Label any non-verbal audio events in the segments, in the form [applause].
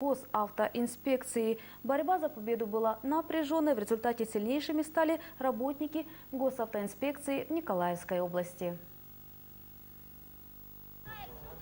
госавтоинспекции. Борьба за победу была напряженной. В результате сильнейшими стали работники госавтоинспекции Николаевской области.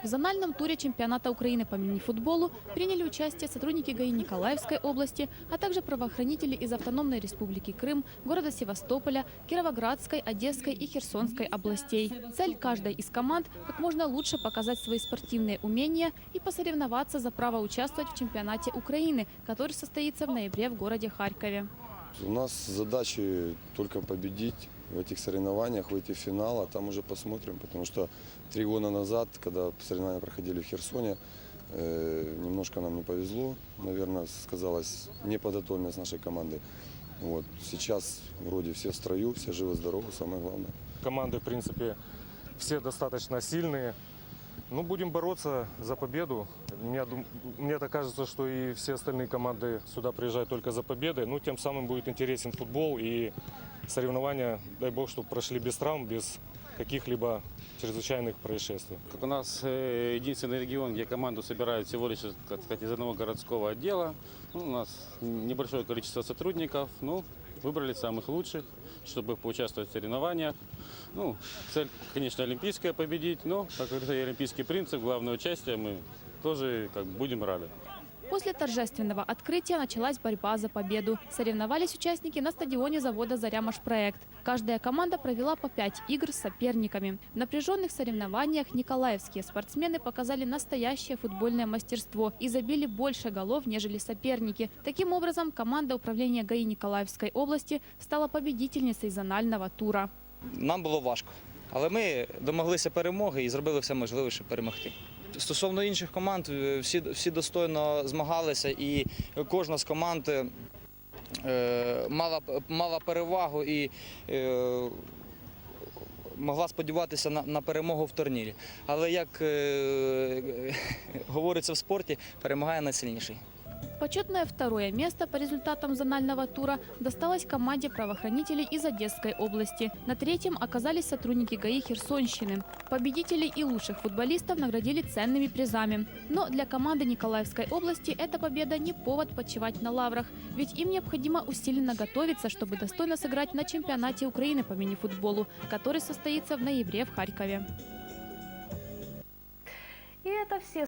В зональном туре чемпионата Украины по мини-футболу приняли участие сотрудники ГАИ Николаевской области, а также правоохранители из Автономной Республики Крым, города Севастополя, Кировоградской, Одесской и Херсонской областей. Цель каждой из команд – как можно лучше показать свои спортивные умения и посоревноваться за право участвовать в чемпионате Украины, который состоится в ноябре в городе Харькове. У нас задачи только победить в этих соревнованиях, выйти в финал, а там уже посмотрим, потому что три года назад, когда соревнования проходили в Херсоне, э, немножко нам не повезло, наверное, сказалась неподготовленность нашей команды. Вот. Сейчас вроде все в строю, все живы-здоровы, самое главное. Команды, в принципе, все достаточно сильные. Ну, будем бороться за победу. Мне, мне так кажется, что и все остальные команды сюда приезжают только за победой. Ну, тем самым будет интересен футбол и соревнования, дай бог, чтобы прошли без травм, без каких-либо чрезвычайных происшествий. Как у нас э, единственный регион, где команду собирают всего лишь, так сказать, из одного городского отдела. Ну, у нас небольшое количество сотрудников, ну, выбрали самых лучших, чтобы поучаствовать в соревнованиях. Ну, цель, конечно, олимпийская победить, но, как говорится, и олимпийский принцип, главное участие, мы тоже как будем рады. После торжественного открытия началась борьба за победу. Соревновались участники на стадионе завода «Заря-Машпроект». Каждая команда провела по пять игр с соперниками. В напряженных соревнованиях николаевские спортсмены показали настоящее футбольное мастерство и забили больше голов, нежели соперники. Таким образом, команда управления ГАИ Николаевской области стала победительницей зонального тура. Нам було важко, але ми домоглися перемоги і зробили все можливе, щоб перемогти. Стосовно інших команд, е, всі, всі достойно змагалися, і кожна з команд е, мала, мала перевагу і е, могла сподіватися на, на перемогу в турнірі. Але як [laughs] говориться в спорті, перемагає найсильніший. Почетное второе место по результатам зонального тура досталось команде правоохранителей из Одесской области. На третьем оказались сотрудники ГАИ Херсонщины. Победителей и лучших футболистов наградили ценными призами. Но для команды Николаевской области эта победа не повод почивать на лаврах. Ведь им необходимо усиленно готовиться, чтобы достойно сыграть на чемпионате Украины по мини-футболу, который состоится в ноябре в Харькове. И это все